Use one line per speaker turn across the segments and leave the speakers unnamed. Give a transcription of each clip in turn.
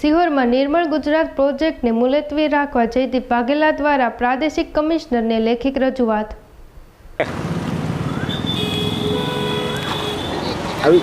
સિહોરમાં નિર્મળ ગુજરાત પ્રોજેક્ટને મુલતવી રાખવા જયદીપ વાઘેલા દ્વારા પ્રાદેશિક કમિશનરને લેખિત રજૂઆત.
આવી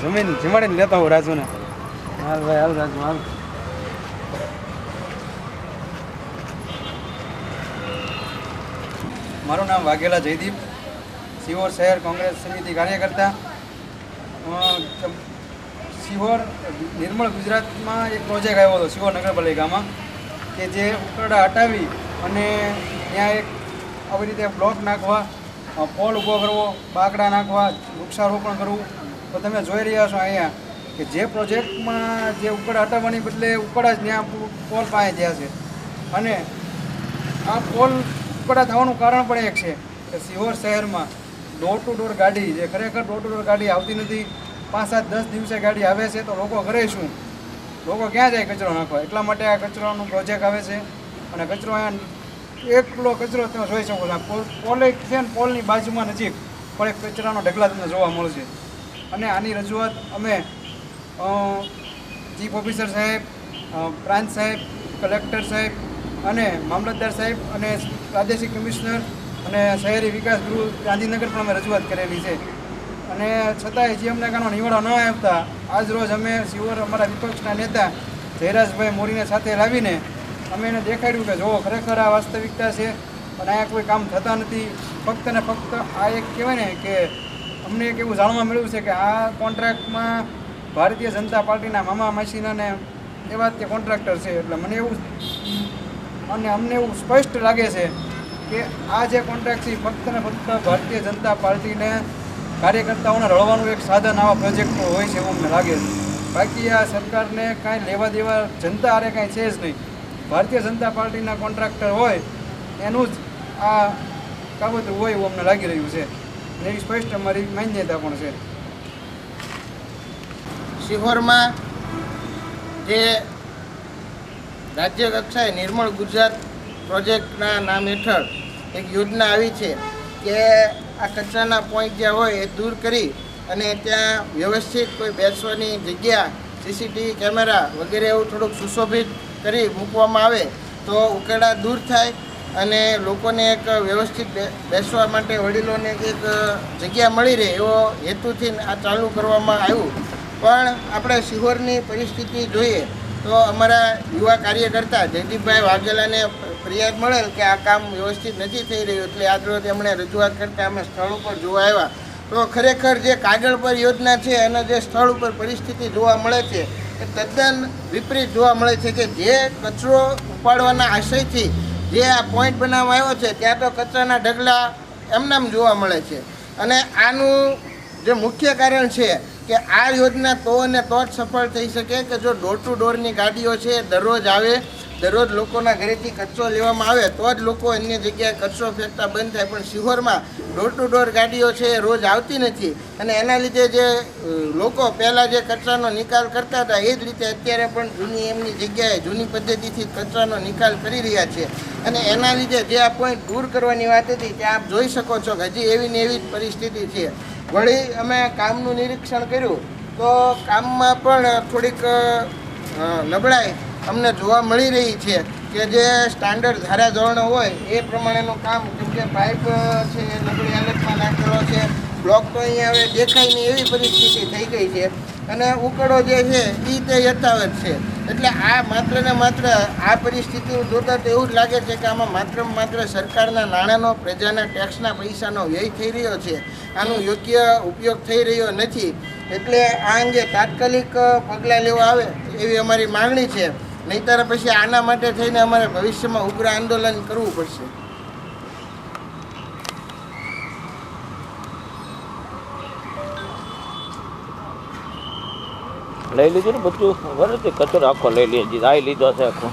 જમીન જમાડીને લેતા હું રાજુને. હાલ ભાઈ, હાલ રાજુ, હાલ. મારું નામ વાઘેલા જયદીપ. સિહોર શહેર કોંગ્રેસ સમિતિ કાર્યકર્તા. સિહોર, નિર્મળ ગુજરાતમાં એક પ્રોજેક્ટ આવ્યો હતો, સિહોર નગરપાલિકામાં, કે જે ઉકરડા હટાવી અને ત્યાં એક આવી રીતે બ્લોક નાખવા પોલ ઊભો કરવો, બાકડા નાખવા, વૃક્ષારોપણ કરવું તો તમે જોઈ રહ્યા છો અહીંયા કે જે પ્રોજેક્ટમાં જે ઉકળ હટાવવાની બદલે ઉકરડા જ ત્યાં પોલ પાસે ગયા છે. અને આ પોલ ઉકળા થવાનું કારણ પણ એક છે કે સિહોર શહેરમાં ડોર ટુ ડોર ગાડી જે ખરેખર ડોર ટુ ડોર ગાડી આવતી નથી, પાંચ સાત દસ દિવસે ગાડી આવે છે તો લોકો ઘરે શું? લોકો ક્યાં જાય કચરો નાખવા? એટલા માટે આ કચરાનો પ્રોજેક્ટ આવે છે અને કચરો અહીંયા એકલો કચરો તમે જોઈ શકો છો. પોલ પોલે છે ને પોલની બાજુમાં નજીક પણ એક કચરાનો ઢગલા તમને જોવા મળશે. અને આની રજૂઆત અમે ચીફ ઓફિસર સાહેબ પ્રાંત સાહેબ, કલેક્ટર સાહેબ અને મામલતદાર સાહેબ અને પ્રાદેશિક કમિશનર અને શહેરી વિકાસ ગૃહ ગાંધીનગર પણ અમે રજૂઆત કરેલી છે. અને છતાંય જે અમને કાનો નિવાડો ન આવતા. આજ રોજ અમે શિવર અમારા વિપક્ષના નેતા જયરાજભાઈ મોરીને સાથે લાવીને અમે એને દેખાડ્યું કે જુઓ ખરેખર આ વાસ્તવિકતા છે અને અહીંયા કોઈ કામ થતા નથી. ફક્ત ને ફક્ત આ એક કહેવાય ને કે અમને એક એવું જાણવા મળ્યું છે કે આ કોન્ટ્રાક્ટમાં ભારતીય જનતા પાર્ટીના મામા માસીના ને એવા તે કોન્ટ્રાક્ટર છે. એટલે મને એવું અને અમને એવું સ્પષ્ટ લાગે છે કે આ જે કોન્ટ્રાક્ટ છે ફક્ત ને ફક્ત ભારતીય જનતા પાર્ટીને કાર્યકર્તાઓને રળવાનું એક સાધન આવા પ્રોજેક્ટો હોય છે એવું અમને લાગે છે. બાકી આ સરકારને કાંઈ લેવા દેવા જનતા આરે કાંઈ છે જ નહીં. ભારતીય જનતા પાર્ટીના કોન્ટ્રાક્ટર હોય, એનું જ આ કાબત હોય એવું અમને લાગી રહ્યું છે. એવી સ્પષ્ટ અમારી માન્યતા પણ છે.
સિહોરમાં જે રાજ્ય કક્ષાએ નિર્મળ ગુજરાત પ્રોજેક્ટના નામ હેઠળ એક યોજના આવી છે કે આ કચરાના પોઈન્ટ જ્યાં હોય એ દૂર કરી અને ત્યાં વ્યવસ્થિત કોઈ બેસવાની જગ્યા સીસીટીવી કેમેરા વગેરે એવું થોડુંક સુશોભિત કરી મૂકવામાં આવે તો ઉકેડા દૂર થાય અને લોકોને એક વ્યવસ્થિત બેસવા માટે વડીલોને એક જગ્યા મળી રહે એવો હેતુથી આ ચાલુ કરવામાં આવ્યું. પણ આપણે સિહોરની પરિસ્થિતિ જોઈએ તો અમારા યુવા કાર્યકર્તા જયદીપભાઈ વાઘેલાને ફરિયાદ મળેલ કે આ કામ વ્યવસ્થિત નથી થઈ રહ્યું એટલે આજરોજ એમણે રજૂઆત કરતા અમે સ્થળ ઉપર જોવા આવ્યા. તો ખરેખર જે કાગળ પર યોજના છે અને જે સ્થળ ઉપર પરિસ્થિતિ જોવા મળે છે, એ તદ્દન વિપરીત જોવા મળે છે કે જે કચરો ઉપાડવાના આશયથી જે આ પોઈન્ટ બનાવવામાં આવ્યો છે, ત્યાં તો કચરાના ઢગલા એમનામ જોવા મળે છે. અને આનું જે મુખ્ય કારણ છે કે આ યોજના તો અને તો જ સફળ થઈ શકે કે જો ડોર ટુ ડોરની ગાડીઓ છે, દરરોજ આવે દરરોજ લોકોના ઘરેથી કચરો લેવામાં આવે, તો જ લોકો અન્ય જગ્યાએ કચરો ફેંકતા બંધ થાય. પણ શિહોરમાં ડોર ટુ ડોર ગાડીઓ છે એ રોજ આવતી નથી. અને એના લીધે જે લોકો પહેલાં જે કચરાનો નિકાલ કરતા હતા, એ જ રીતે અત્યારે પણ જૂની એમની જગ્યાએ જૂની પદ્ધતિથી કચરાનો નિકાલ કરી રહ્યા છે. અને એના લીધે જે આ પોઈન્ટ દૂર કરવાની વાત હતી ત્યાં આપ જોઈ શકો છો કે હજી એવી ને એવી જ પરિસ્થિતિ છે. વળી અમે કામનું નિરીક્ષણ કર્યું, તો કામમાં પણ થોડીક નબળાઈ અમને જોવા મળી રહી છે કે જે સ્ટાન્ડર્ડ ધારા ધોરણો હોય, એ પ્રમાણેનું કામ જેમ કે પાઇપ છે એ નબળી હાલતમાં નાખેલો છે બ્લોક તો અહીંયા હવે દેખાય નહીં એવી પરિસ્થિતિ થઈ ગઈ છે. અને ઉકળો જે છે એ તે યથાવત છે. એટલે આ માત્ર ને માત્ર આ પરિસ્થિતિ જોતા તો એવું જ લાગે છે કે આમાં માત્ર માત્ર સરકારના નાણાંનો, પ્રજાના ટેક્સના પૈસાનો વ્યય થઈ રહ્યો છે. આનો યોગ્ય ઉપયોગ થઈ રહ્યો નથી. એટલે આ અંગે તાત્કાલિક પગલાં લેવા આવે એવી અમારી માગણી છે. નહીંતર પછી આના માટે થઈને અમારે ભવિષ્યમાં ઉગ્ર આંદોલન કરવું પડશે.
લઈ લીધું ને બધું? બરાબર કચરો આખો લઈ લઈએ આ લીધો છે આખો.